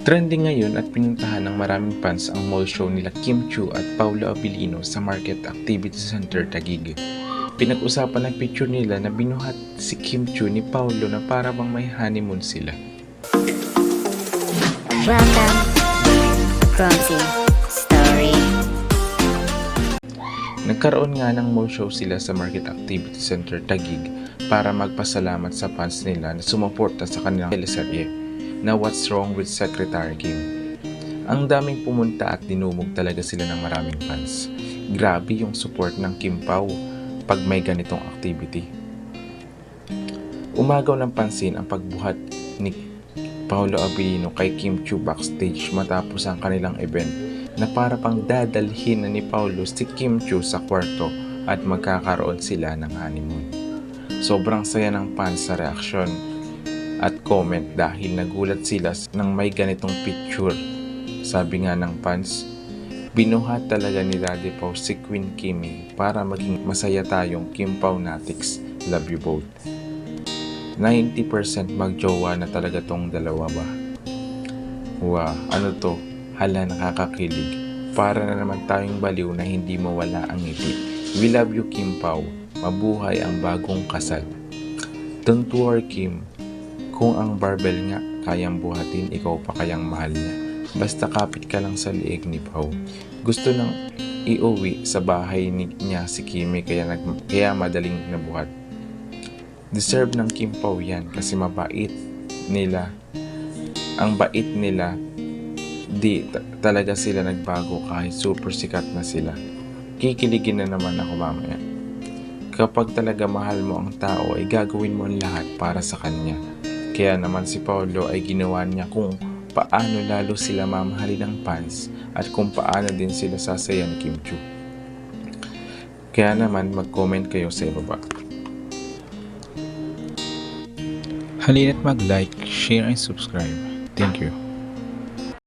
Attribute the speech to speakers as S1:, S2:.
S1: Trending ngayon at pinuntahan ng maraming fans ang mall show nila Kim Chu at Paolo Abilino sa Market Activity Center Taguig. Pinag-usapan ng picture nila na binuhat si Kim Chu ni Paolo na para bang may honeymoon sila.
S2: Welcome to Clumsy Story.
S1: Nagkaroon nga ng mall show sila sa Market Activity Center Taguig para magpasalamat sa fans nila na sumuporta sa kanilang teleserye na What's Wrong with Secretary Kim. Ang daming pumunta at dinumog talaga sila ng maraming fans. Grabe yung support ng Kim Pao pag may ganitong activity. Umagaw ng pansin ang pagbuhat ni Paolo Abilino kay Kim Chu backstage matapos ang kanilang event na para pang dadalhin na ni Paulo si Kim Chu sa kwarto at magkakaroon sila ng honeymoon. Sobrang saya ng fans sa reaksyon at comment dahil nagulat sila nang may ganitong picture. Sabi nga ng fans, binuhat talaga ni Daddy Pau si Queen Kimi para maging masaya tayong Kim Pao Natics. Love you both. 90% magjowa na talaga tong dalawa ba? Wow, ano to? Hala nakakakilig. Para na naman tayong baliw na hindi mawala ang ngiti. We love you Kim Pao. Mabuhay ang bagong kasal. Don't worry Kim. Kung ang barbell nga kayang buhatin, ikaw pa kayang mahal niya. Basta kapit ka lang sa liig ni Pao. Gusto nang iuwi sa bahay ni, niya si Kimi kaya, nag, kaya madaling nabuhat. Deserve ng Kim Pao yan kasi mabait nila. Ang bait nila di ta- talaga sila nagbago kahit super sikat na sila. Kikiligin na naman ako mamaya. Kapag talaga mahal mo ang tao ay gagawin mo ang lahat para sa kanya. Kaya naman si Paolo ay ginawa niya kung paano lalo sila mamahalin ng fans at kung paano din sila sasayan Kim Chu. Kaya naman mag-comment kayo sa ibaba. Halina't mag-like, share, and subscribe. Thank you.